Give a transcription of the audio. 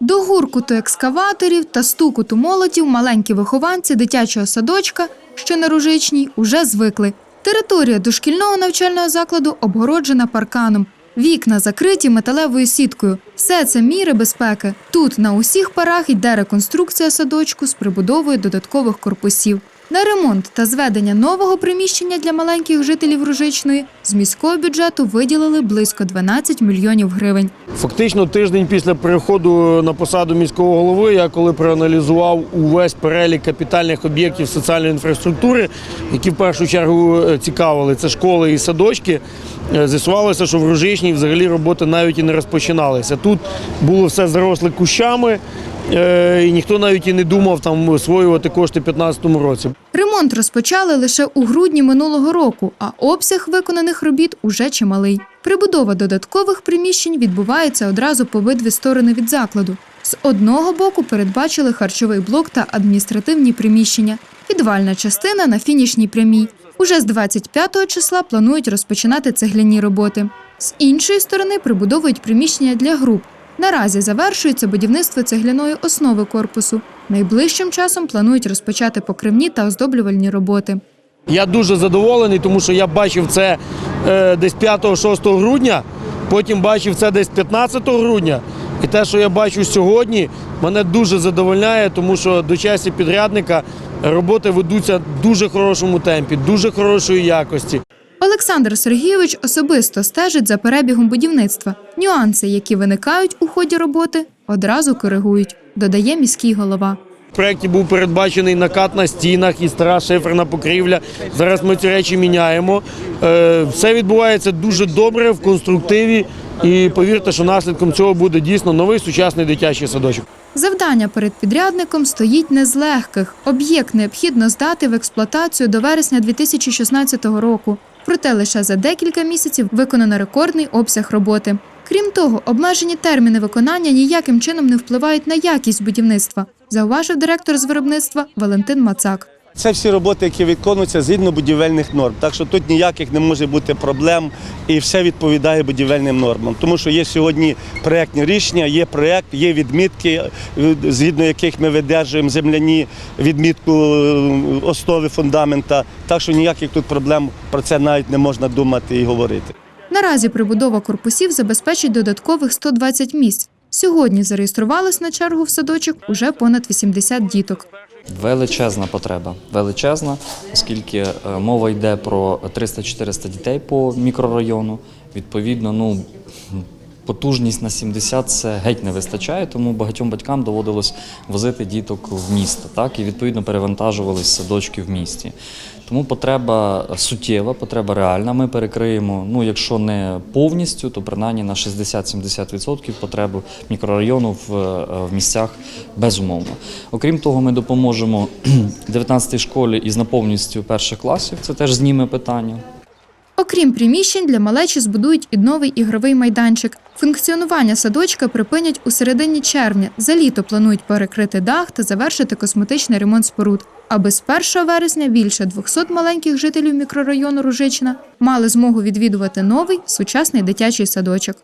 До гуркуту екскаваторів та стукуту молотів маленькі вихованці дитячого садочка, що на Ружичній, уже звикли. Територія дошкільного навчального закладу обгороджена парканом. Вікна закриті металевою сіткою. Все це міри безпеки. Тут на усіх парах йде реконструкція садочку з прибудовою додаткових корпусів. На ремонт та зведення нового приміщення для маленьких жителів Ружичної з міського бюджету виділили близько 12 мільйонів гривень. Фактично тиждень після переходу на посаду міського голови, я коли проаналізував увесь перелік капітальних об'єктів соціальної інфраструктури, які в першу чергу е, цікавили, це школи і садочки. е, З'ясувалося, що в Ружичній взагалі роботи навіть і не розпочиналися. Тут було все заросле кущами, і ніхто навіть і не думав там освоювати кошти в 2015 році. Ремонт розпочали лише у грудні минулого року, а обсяг виконаних робіт уже чималий. Прибудова додаткових приміщень відбувається одразу по обидві сторони від закладу. З одного боку передбачили харчовий блок та адміністративні приміщення, підвальна частина на фінішній прямій. Уже з 25 числа планують розпочинати цегляні роботи. З іншої сторони прибудовують приміщення для груп. Наразі завершується будівництво цегляної основи корпусу. Найближчим часом планують розпочати покривні та оздоблювальні роботи. Я дуже задоволений, тому що я бачив це е, десь 5-6 грудня, потім бачив це десь 15 грудня. І те, що я бачу сьогодні, мене дуже задовольняє, тому що до часі підрядника роботи ведуться в дуже хорошому темпі, дуже хорошої якості. Олександр Сергійович особисто стежить за перебігом будівництва. Нюанси, які виникають у ході роботи, одразу коригують, додає міський голова. В проєкті був передбачений накат на стінах і стара шиферна покрівля. Зараз ми ці речі міняємо. Е, Все відбувається дуже добре в конструктиві. І повірте, що наслідком цього буде дійсно новий сучасний дитячий садочок. Завдання перед підрядником стоїть не з легких. Об'єкт необхідно здати в експлуатацію до вересня 2016 року. Проте лише за декілька місяців виконано рекордний обсяг роботи. Крім того, обмежені терміни виконання ніяким чином не впливають на якість будівництва, зауважив директор з виробництва Валентин Мацак. Це всі роботи, які виконуються згідно будівельних норм. Так що тут ніяких не може бути проблем і все відповідає будівельним нормам. Тому що є сьогодні проєктні рішення, є проєкт, є відмітки, е, згідно яких ми видержуємо земляні відмітку е, основи фундамента. Так що ніяких тут проблем про це навіть не можна думати і говорити. Наразі прибудова корпусів забезпечить додаткових 120 місць. Сьогодні зареєструвалось на чергу в садочок уже понад 80 діток. Величезна потреба, величезна, оскільки е, мова йде про 300-400 дітей по мікрорайону. Відповідно, ну потужність на 70 це геть не вистачає, тому багатьом батькам доводилось возити діток в місто, так і відповідно перевантажувались садочки в місті. Тому потреба суттєва, потреба реальна. Ми перекриємо, ну якщо не повністю, то принаймні на 60-70% потребу мікрорайону в, в місцях безумовно. Окрім того, ми допоможемо 19-й школі із наповністю перших класів. Це теж зніме питання. Окрім приміщень, для малечі збудують і новий ігровий майданчик. Функціонування садочка припинять у середині червня. За літо планують перекрити дах та завершити косметичний ремонт споруд. Аби з 1 вересня більше 200 маленьких жителів мікрорайону Ружична мали змогу відвідувати новий сучасний дитячий садочок.